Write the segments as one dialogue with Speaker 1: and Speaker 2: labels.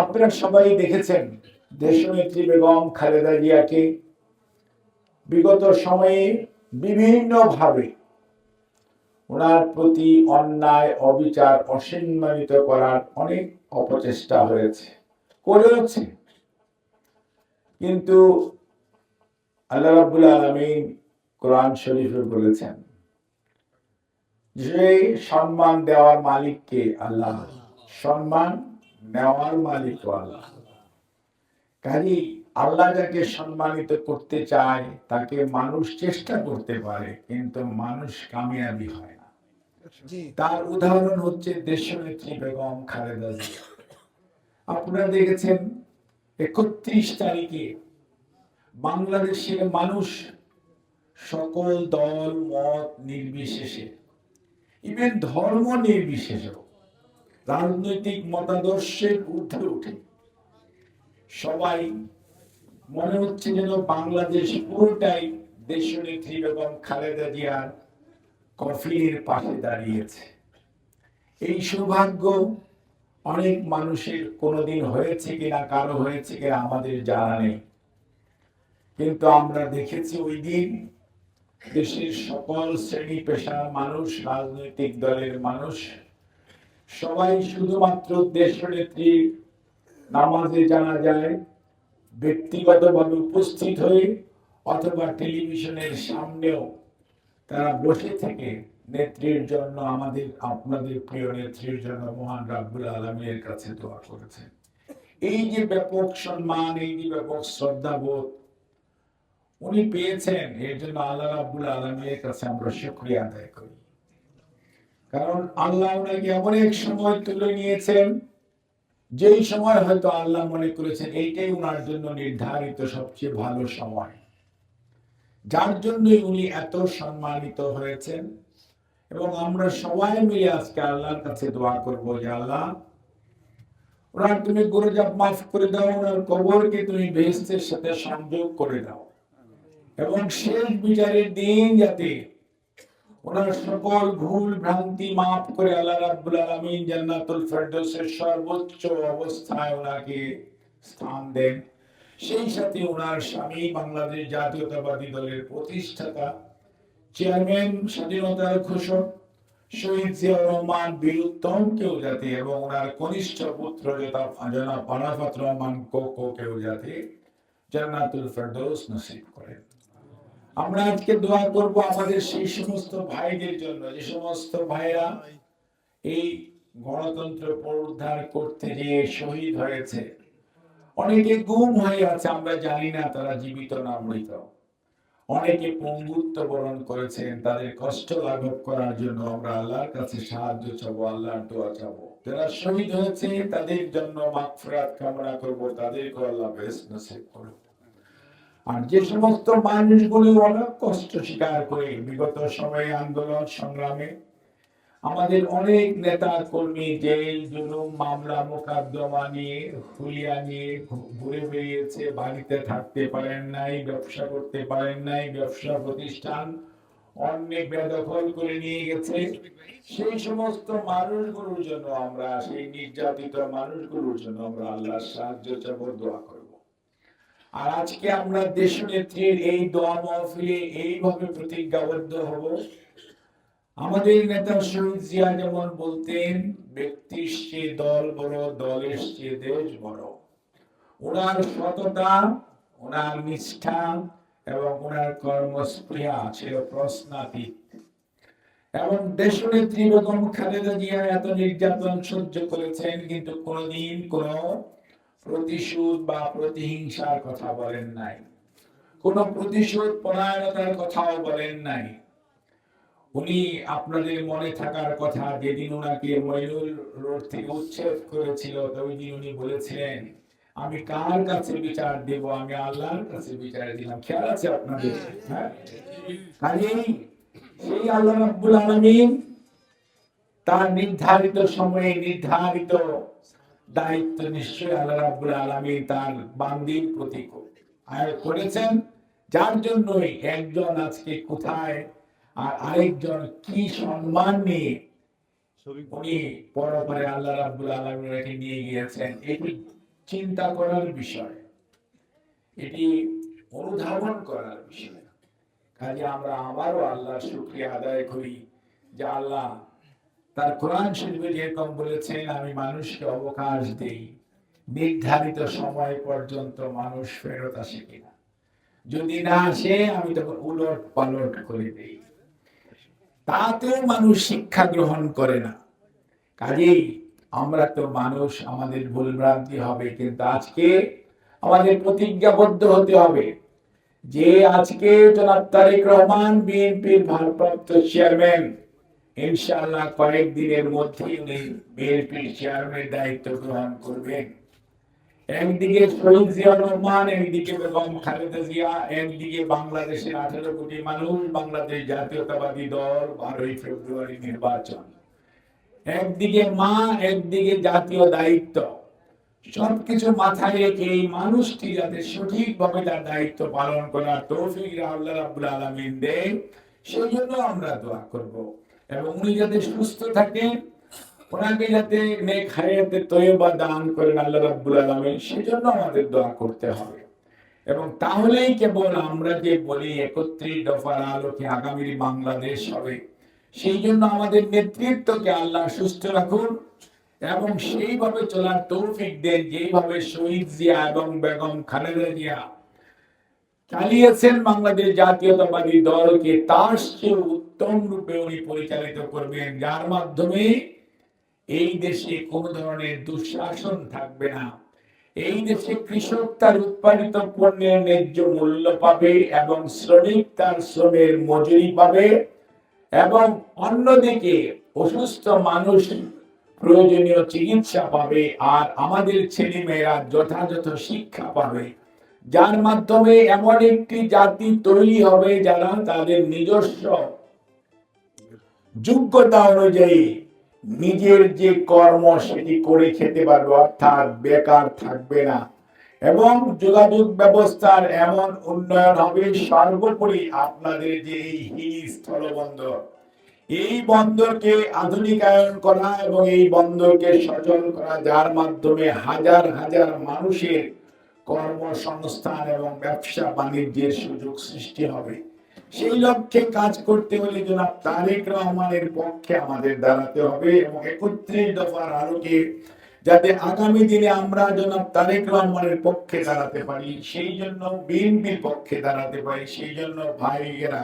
Speaker 1: আপনারা সবাই দেখেছেন দেশনেত্রী বেগম খালেদা জিয়াকে। বিগত সময়ে বিভিন্নভাবে ওনার প্রতি অন্যায়, অবিচার, অসম্মানিত করার অনেক অপচেষ্টা হয়েছে, করেওছে। কিন্তু আল্লাহ রাব্বুল আলামিন কোরআন শরীফে বলেছেন, যে সম্মান দেওয়ার মালিককে আল্লাহ সম্মান নেওয়ার মালিক আল্লাহ। কাজী আল্লাহ যাকে সম্মানিত করতে চায় তাকে মানুষ চেষ্টা করতে পারে কিন্তু মানুষ কামিয়াবি হয় না। তার উদাহরণ হচ্ছে দেশনেত্রী বেগম খালেদা জিয়া। আপনারা দেখেছেন একত্রিশ তারিখে বাংলাদেশের মানুষ সকল দল মত নির্বিশেষে ইভেন ধর্ম নির্বিশেষেও রাজনৈতিক মতাদর্শের ঊর্ধ্বে উঠে। সবাই মনে হচ্ছে যেন বাংলাদেশ পুরোটাই দেশনেত্রী বেগম খালেদা জিয়ার কফিনের পাশে দাঁড়িয়েছে। এই সৌভাগ্য অনেক মানুষের কোনোদিন হয়েছে কিনা, কারও হয়েছে কিনা আমাদের জানা নেই। কিন্তু আমরা দেখেছি ওই দিন দেশের সকল শ্রেণি পেশার মানুষ, রাজনৈতিক দলের মানুষ সবাই শুধুমাত্র দেশনেত্রী নামাজে জানা যায় ব্যক্তিগতভাবে উপস্থিত হয়ে অথবা টেলিভিশনের সামনেও তারা বসে থেকে নেত্রীর জন্য আমাদের, আপনাদের প্রিয় নেত্রীর জন্য মহান রাব্বুল আলমীর কাছে দোয়া করেছেন এই যে ব্যাপক সম্মান, এই যে ব্যাপক শ্রদ্ধাবোধ উনি পেয়েছেন, এর জন্য আল্লাহ রাব্বুল আলমীর কাছে আমরা শুক্রিয়া আদায় করি। কারণ আল্লাহ ওনাকে এমন এক সময় তুলে নিয়েছেন, যেই সময় হয়তো আল্লাহ মনে করেছেন এইটাই ওনার জন্য নির্ধারিত সবচেয়ে ভালো সময়। যার জন্যই উনি এত সম্মানিত হয়েছেন। এবং আমরা সবাই মিলে আজকে আল্লাহর কাছে দোয়া করব যে, আল্লাহ, ওনার তুমি গুরুজাব মাফ করে দাও, ওনার কবরকে তুমি বেহেস্তের সাথে সংযোগ করে দাও। এবং শেষ বিচারের দিন যাতে ওনার সকল ভুল ভ্রান্তি মাফ করে আল্লাহ রাব্বুল আলামিন জান্নাতুল ফেরদৌসের সর্বোচ্চ অবস্থায় ওনাকে স্থান দেন। সেই সাথে ওনার স্বামী বাংলাদেশ জাতীয়তাবাদী দলের প্রতিষ্ঠাতা, চেয়ারম্যান, স্বাধীনতার ঘোষক, শহীদ জিয়াউর রহমান বীরুত্তমকেও যাতে এবং ওনার কনিষ্ঠ পুত্র যেটা রহমান কোকোকেও যাতে জান্নাতুল ফেরদৌস নসিব করেন। আমরা আজকে দোয়া করব আমাদের সেই সমস্ত ভাইদের জন্য, যে সমস্ত ভাইরা এই গণতন্ত্র পুনরুদ্ধার করতে গিয়ে শহীদ হয়েছে। অনেকে গুম হয়ে আছে, আমরা জানি না তারা জীবিত না মৃত। অনেকে পঙ্গুত্ব বরণ করেছেন, তাদের কষ্ট লাঘব করার জন্য আমরা আল্লাহর কাছে সাহায্য চাবো, আল্লাহর দোয়া চাবো। যারা শহীদ হয়েছে, তাদের জন্য মাগফিরাত কামনা করব তাদেরকে আল্লাহ বেশ নসিব করুন আর যে সমস্ত মানুষগুলি অনেক কষ্ট স্বীকার করে বিগত সময়ে আন্দোলন সংগ্রামে, আমাদের অনেক নেতা কর্মী জেল, জুলুম, মামলা, মোকদ্দমা নিয়ে, হুলিয়া নিয়ে ঘুরে বেরিয়েছে বাড়িতে থাকতে পারেন নাই, ব্যবসা করতে পারেন নাই, ব্যবসা প্রতিষ্ঠান অনেক বেদখল করে নিয়ে গেছে। সেই সমস্ত মানুষগুলোর জন্য আমরা, সেই নির্যাতিত মানুষগুলোর জন্য আমরা আল্লাহর সাহায্য চাবো, দোয়া করব। আর আজকে আমরা দেশনেত্রীর এই দোয়া মহফিলে এইভাবে প্রতিজ্ঞাবদ্ধ হব। আমাদের নেতা শহীদ জিয়া যেমন বলতেন ব্যক্তির চেয়ে দল বড় দলের চেয়ে দেশ বড়। ওনার সততা, ওনার নিষ্ঠা এবং ওনার কর্মস্পৃহা ছিল প্রশ্নাতীত। এবং দেশনেত্রী বেগম খালেদা জিয়া এত নির্যাতন সহ্য করেছেন, কিন্তু কোনোদিন কোনো প্রতিশোধ বা প্রতিহিংসার কথা বলেন নাই। কোনো প্রতিশোধ পরায়ণতার কথাও বলেন নাই। উনি আপনাদের মনে থাকার কথা যেদিন ওনাকে মইনুল রোড থেকে উচ্ছেদ করেছিল, ওই দিন উনি বলেছিলেন, আমি কার কাছে বিচার দেব? আমি আল্লাহর কাছে বিচার দিলাম। খেয়াল আছে আপনাদের? হ্যাঁ? কাজেই সেই আল্লাহ রাব্বুল আলামিন তার নির্ধারিত সময়ে নির্ধারিত দায়িত্ব নিশ্চয়ই আল্লাহ রাব্বুল আলামিন তার বান্দির প্রতি করেছেন যার জন্যই একজন আজকে কোথায় আর আরেকজন কি সম্মান নিয়ে উনি পরপরে আল্লাহ রাব্বুল আলামিন রেখে নিয়ে গিয়েছেন, এটি চিন্তা করার বিষয়। এটি অনুধাবন করার বিষয়। কাজে আমরা আবারও আল্লাহ শুক্রিয়া আদায় করি যে আল্লাহ তার কোরআন শরীফে যেরকম বলেছেন, আমি মানুষকে অবকাশ দেই। নির্ধারিত সময় পর্যন্ত মানুষ ফেরত আসে কিনা? যদি না আসে, আমি তখন উলট পালট করে দেই। তাতেও মানুষ শিক্ষা গ্রহণ করে না। কাজেই আমরা তো মানুষ, আমাদের ভুলভ্রান্তি হবে, কিন্তু আজকে আমাদের প্রতিজ্ঞাবদ্ধ হতে হবে যে আজকে জনাব তারেক রহমান বিএনপির ভারপ্রাপ্ত চেয়ারম্যান ইনশাআল্লাহ কয়েকদিনের মধ্যেই উনি বিএনপির চেয়ারম্যানের দায়িত্ব গ্রহণ করবেন। একদিকে শহীদ জিয়াউর রহমান, একদিকে বেগম খালেদা জিয়া, একদিকে বাংলাদেশের আঠারো কোটি মানুষ, বাংলাদেশ জাতীয়তাবাদী দল, বারোই ফেব্রুয়ারি নির্বাচন। একদিকে মা, একদিকে জাতীয় দায়িত্ব। সবকিছু মাথায় রেখে এই মানুষটি যাতে সঠিকভাবে তার দায়িত্ব পালন করার তৌফিক আল্লাহ রাব্বুল আলামিন দেন, সেই জন্য আমরা দোয়া করব। এবং উনি যাতে সুস্থ থাকেন ওনাকে যাতে নেক তৈবা দান করেন আল্লাহ রাব্বুল সেজন্য আমাদের দোয়া করতে হবে। এবং তাহলেই কেবল আমরা যে বলি, একত্রিশ দফার আলোকে আগামী বাংলাদেশ হবে। সেই জন্য আমাদের নেতৃত্বকে আল্লাহ সুস্থ রাখুন এবং সেইভাবে চলার তৌফিক দেন, যেইভাবে শহীদ জিয়া এবং বেগম খালেদা জিয়া চালিয়েছেন বাংলাদেশ জাতীয়তাবাদী দলকে তার চেয়ে উত্তম রূপে উনি পরিচালিত করবেন, যার মাধ্যমে এই দেশে কোনো ধরনের দুঃশাসন থাকবে না। এই দেশে কৃষক তার উৎপাদিত পণ্যের ন্যায্য মূল্য পাবে এবং শ্রমিক তার শ্রমের মজুরি পাবে এবং অন্যদিকে অসুস্থ মানুষ প্রয়োজনীয় চিকিৎসা পাবে আর আমাদের ছেলেমেয়েরা যথাযথ শিক্ষা পাবে। যার মাধ্যমে এমন একটি জাতি তৈরি হবে যারা তাদের নিজস্ব যোগ্যতা অনুযায়ী নিজের যে কর্ম সেটি করে খেতে পারবে, অর্থাৎ বেকার থাকবে না। এবং যোগাযোগ ব্যবস্থার এমন উন্নয়ন হবে, সর্বোপরি আপনাদের যে এই হিলি স্থলবন্দর এই বন্দরকে আধুনিকায়ন করা এবং এই বন্দরকে সচল করা, যার মাধ্যমে হাজার হাজার মানুষের কর্মসংস্থান এবং ব্যবসা বাণিজ্যের সুযোগ সৃষ্টি হবে। সেই লক্ষ্যে কাজ করতে হলে জনাব তারেক রহমানের পক্ষে আমাদের দাঁড়াতে হবে এবং একত্রিশ দফার আলোকে যাতে আগামী দিনে আমরা জনাব তারেক রহমানের পক্ষে দাঁড়াতে পারি, সেই জন্য বিএনপির পক্ষে দাঁড়াতে পারি, সেই জন্য ভাইয়েরা,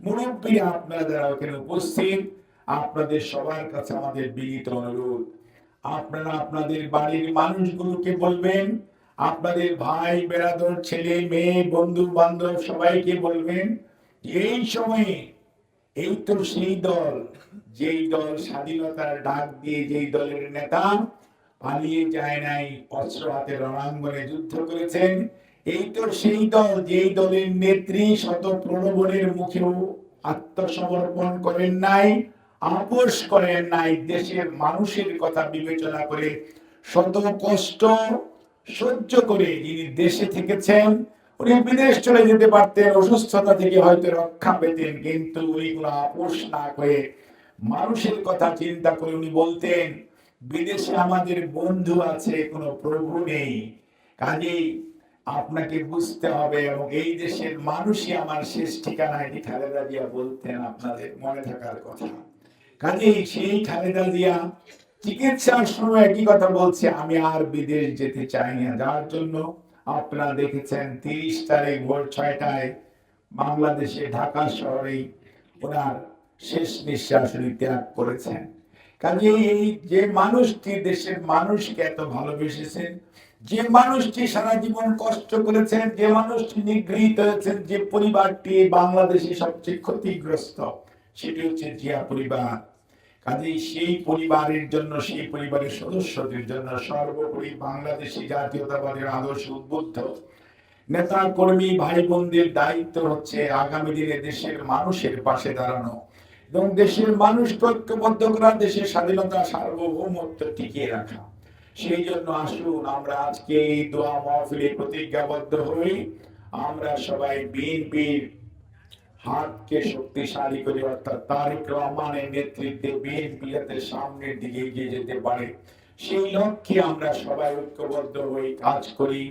Speaker 1: মুরব্বী আপনারা যারা ওখানে উপস্থিত, আপনাদের সবার কাছে আমাদের বিনীত অনুরোধ। আপনারা আপনাদের বাড়ির মানুষগুলোকে বলবেন আপনাদের ভাই, বেড়াদর, ছেলে, মেয়ে, বন্ধু, বান্ধব সবাইকে বলবেন, এই সময়ে, এই তো সেই দল, যেই দল স্বাধীনতার ডাক দিয়ে যেই দলের নেতা পালিয়ে যায় নাই, অস্ত্র হাতে রণাঙ্গনে যুদ্ধ করেছেন, এই তো সেই দল, যেই দলের নেত্রী শত প্রলোভনের মুখেও আত্মসমর্পণ করেন নাই, আপোষ করেন নাই, দেশের মানুষের কথা বিবেচনা করে শত কষ্ট সহ্য করে যিনি দেশে থেকেছেন, উনি বিদেশ চলে যেতে পারতেন, অসুস্থতা থেকে হয়তো রক্ষা পেতেন, কিন্তু উনি আপোষ না করে মানুষের কথা চিন্তা করে উনি বলতেন, বিদেশে আমাদের বন্ধু আছে, কোনো প্রভু নেই। কাজেই আপনাকে বুঝতে হবে এবং এই দেশের মানুষই আমার শেষ ঠিকানা এটি খালেদা জিয়া বলতেন আপনাদের মনে থাকার কথা। কাজেই সেই খালেদা জিয়া চিকিৎসার সময় একই কথা বলছে? আমি আর বিদেশ যেতে চাই না। যার জন্য আপনারা দেখেছেন তিরিশ তারিখ ভোর ছয়টায় বাংলাদেশে ঢাকা শহরেই ওনার শেষ নিঃশ্বাস ত্যাগ করেছেন। কাজে এই যে মানুষটি দেশের মানুষকে এত ভালোবেসেছেন, যে মানুষটি সারা জীবন কষ্ট করেছেন, যে মানুষটি নিগৃহীত হয়েছেন, যে পরিবারটি বাংলাদেশে সবচেয়ে ক্ষতিগ্রস্ত, সেটি হচ্ছে জিয়া পরিবার। কাজেই সেই পরিবারের জন্য, সেই পরিবারের সদস্যদের জন্য সর্বোপরি বাংলাদেশি জাতীয়তাবাদের আদর্শ উদ্বুদ্ধ। নেতা কর্মী ভাই বোনদের দায়িত্ব হচ্ছে আগামী দিনে দেশের মানুষের পাশে দাঁড়ানো এবং দেশের মানুষকে ঐক্যবদ্ধ করা, দেশের স্বাধীনতা সার্বভৌমত্ব টিকিয়ে রাখা। সেই জন্য আসুন, আমরা আজকে এই দোয়া মহফিলে প্রতিজ্ঞাবদ্ধ হই। আমরা সবাই বিএনপির হাতকে শক্তিশালী করে অর্থাৎ তারেক রহমানের নেতৃত্বে বিএনপি যাতে সামনের দিকে এগিয়ে যেতে পারে, সেই লক্ষ্যে আমরা সবাই ঐক্যবদ্ধ হয়ে কাজ করি।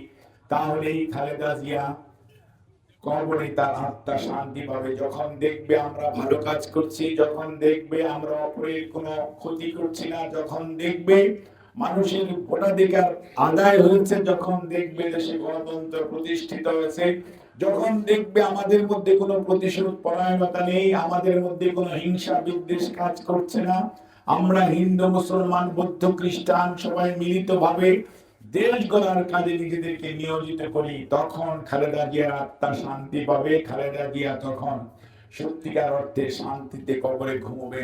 Speaker 1: তাহলেই খালেদা জিয়া কবরে তার আত্মা শান্তি পাবে যখন দেখবে আমরা ভালো কাজ করছি, যখন দেখবে আমরা অপরের কোনো ক্ষতি করছি না, যখন দেখবে মানুষের ভোটাধিকার আদায় হয়েছে, যখন দেখবে দেশে গণতন্ত্র প্রতিষ্ঠিত হয়েছে যখন দেখবে আমাদের মধ্যে কোনো প্রতিশোধ পরায়ণতা নেই, আমাদের মধ্যে কোনো হিংসা বিদ্বেষ কাজ করছে না, আমরা হিন্দু, মুসলমান, বৌদ্ধ, খ্রিস্টান সবাই মিলিতভাবে দেশ গড়ার কাজে নিজেদেরকে নিয়োজিত করি, তখন খালেদা জিয়ার আত্মা শান্তি পাবে, খালেদা জিয়া তখন সত্যিকার অর্থে শান্তিতে কবরে ঘুমবে।